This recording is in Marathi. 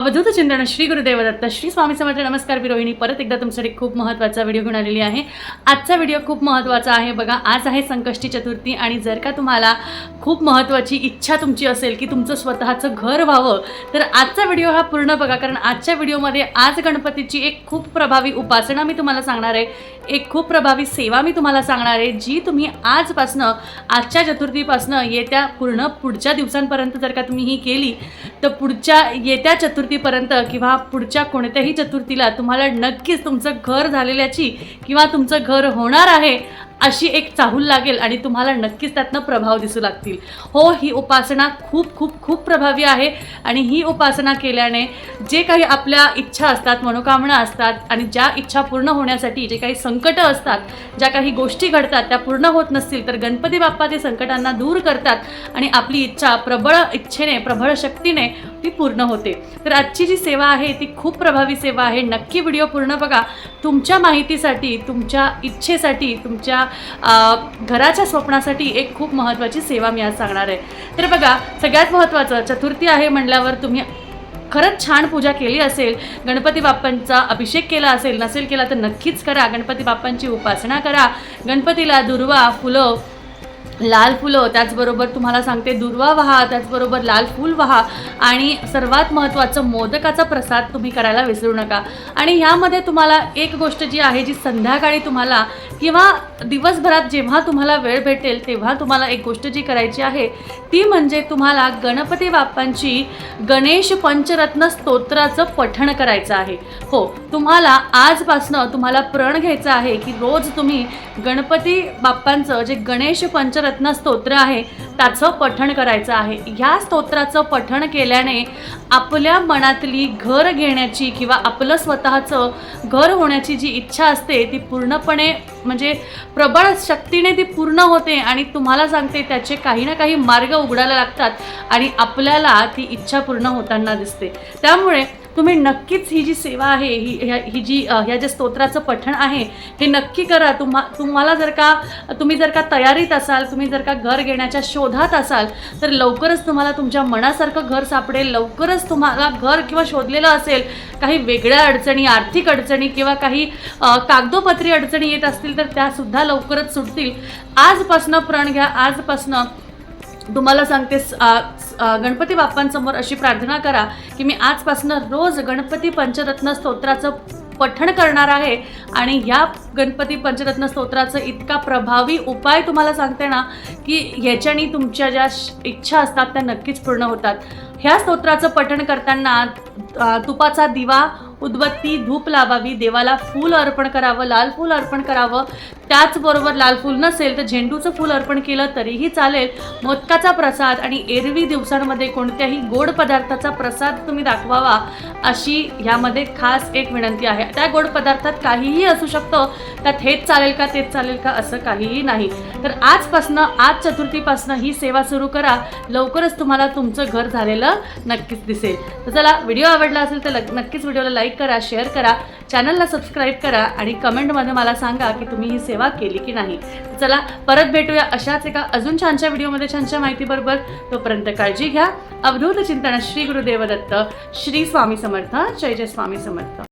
अवधूत चिंतन श्री गुरुदेव दत्त श्री स्वामी समर्थ नमस्कार विरोहिणी परत एकदा तुमच्यासाठी खूप महत्त्वाचा व्हिडिओ घेऊन आलेली आहे. आजचा व्हिडिओ खूप महत्त्वाचा आहे. बघा आज आहे संकष्टी चतुर्थी आणि जर का तुम्हाला खूप महत्त्वाची इच्छा तुमची असेल की तुमचं स्वतःचं घर व्हावं. तर आजचा व्हिडिओ हा पूर्ण बघा कारण आजच्या व्हिडिओमध्ये आज गणपतीची एक खूप प्रभावी उपासना मी तुम्हाला सांगणार आहे. एक खूप प्रभावी सेवा मी तुम्हाला सांगणार आहे जी तुम्ही आजपासनं आजच्या चतुर्थीपासनं येत्या पूर्ण पुढच्या दिवसांपर्यंत जर का तुम्ही ही केली तर पुढच्या येत्या चतुर्थीपर्यंत किंवा पुढच्या कोणत्याही चतुर्थीला तुम्हाला नक्कीच तुमचं घर झालेल्याची किंवा तुमचं घर होणार आहे. अशी एक चाहूल लागेल आणि तुम्हाला नक्कीच त्यातनं प्रभाव दिसू लागतील. हो ही उपासना खूप खूप खूप प्रभावी आहे. आणि ही उपासना केल्याने जे काही आपल्या इच्छा असतात मनोकामना असतात आणि ज्या इच्छा पूर्ण होण्यासाठी जे काही संकटं असतात ज्या काही गोष्टी घडतात त्या पूर्ण होत नसतील तर गणपती बाप्पा ते संकटांना दूर करतात आणि आपली इच्छा प्रबळ इच्छेने प्रबळ शक्तीने ती पूर्ण होते. तर आजची जी सेवा आहे ती खूप प्रभावी सेवा आहे. नक्की व्हिडिओ पूर्ण बघा. तुमच्या माहितीसाठी तुमच्या इच्छेसाठी तुमच्या घराच्या स्वप्नासाठी एक खूप महत्त्वाची सेवा मी आज सांगणार आहे. तर बघा सगळ्यात महत्त्वाचं चतुर्थी आहे म्हणल्यावर तुम्ही खरंच छान पूजा केली असेल गणपती बाप्पांचा अभिषेक केला असेल नसेल केला तर नक्कीच करा. गणपती बाप्पांची उपासना करा. गणपतीला दुर्वा फुलं लाल फुलं त्याचबरोबर तुम्हाला सांगते दुर्वा वहा त्याचबरोबर लाल फूल वहा आणि सर्वात महत्त्वाचं मोदकाचा प्रसाद तुम्ही करायला विसरू नका. आणि ह्यामध्ये तुम्हाला एक गोष्ट जी आहे जी संध्याकाळी तुम्हाला किंवा दिवसभरात जेव्हा तुम्हाला वेळ भेटेल तेव्हा तुम्हाला एक गोष्ट जी करायची आहे ती म्हणजे तुम्हाला गणपती बाप्पांची गणेश पंचरत्न स्तोत्राचं पठण करायचं आहे. हो तुम्हाला आजपासनं तुम्हाला प्रण घ्यायचं आहे की रोज तुम्ही गणपती बाप्पांचं जे गणेश पंचरत्न स्तोत्र आहे. त्याचं पठण करायचं आहे. ह्या स्तोत्राचं पठण केल्याने आपल्या मनातली घर घेण्याची किंवा आपलं स्वतःचं घर होण्याची जी इच्छा असते ती पूर्णपणे म्हणजे प्रबळ शक्तीने ती पूर्ण होते आणि तुम्हाला सांगते त्याचे काही ना काही मार्ग उघडायला लागतात आणि आपल्याला ती इच्छा पूर्ण होताना दिसते. त्यामुळे तुम्ही नक्कीच ही जी सेवा आहे ही ह्या ही जी ह्या जे स्तोत्राचं पठण आहे हे नक्की करा. तुम्हा तुम्हाला जर का तुम्ही जर का तयारीत असाल तुम्ही जर का घर घेण्याच्या शोध शोधात असाल तर लवकरच तुम्हाला तुमच्या मनासारखं घर सापडेल लवकरच तुम्हाला घर किंवा शोधलेलं असेल काही वेगळ्या अडचणी आर्थिक अडचणी किंवा काही कागदोपत्री अडचणी येत असतील तर त्यासुद्धा लवकरच सुटतील. आजपासनं प्रण घ्या आजपासनं तुम्हाला सांगते गणपती बाप्पांसमोर अशी प्रार्थना करा की मी आजपासून रोज गणपती पंचरत्न स्तोत्राचं पठण करणार आहे. आणि ह्या गणपती पंचरत्न स्तोत्राचं इतका प्रभावी उपाय तुम्हाला सांगते ना की ह्याच्याने तुमच्या ज्या इच्छा असतात त्या नक्कीच पूर्ण होतात. ह्या स्तोत्राचं पठण करताना तुपाचा दिवा उदबत्ती धूप लावावी देवाला फूल अर्पण करावं लाल फूल अर्पण करावं त्याचबरोबर लाल फूल नसेल तर झेंडूचं फूल अर्पण केलं तरीही चालेल. मोदकाचा प्रसाद आणि एरवी दिवसांमध्ये कोणत्याही गोड पदार्थाचा प्रसाद तुम्ही दाखवावा अशी ह्यामध्ये खास एक विनंती आहे. त्या गोड पदार्थात काहीही असू शकतं. त्यात हेच चालेल का तेच चालेल का असं काहीही नाही. तर आजपासनं आज चतुर्थीपासनं ही सेवा सुरू करा. लवकरच तुम्हाला तुमचं घर झालेलं नक्कीच दिसेल. तर चला व्हिडिओ आवडला असेल तर नक्कीच व्हिडिओला लाईक करा शेअर करा चॅनलला सबस्क्राईब करा आणि कमेंटमध्ये मला सांगा की तुम्ही ही सेवा केली की नाही. चला परत भेटूया अशाच एका अजून छानशा व्हिडिओमध्ये छानशा माहितीबरोबर. तोपर्यंत काळजी घ्या. अवधूत चिंतन श्री गुरुदेव दत्त श्री स्वामी समर्थ जय जय स्वामी समर्थ.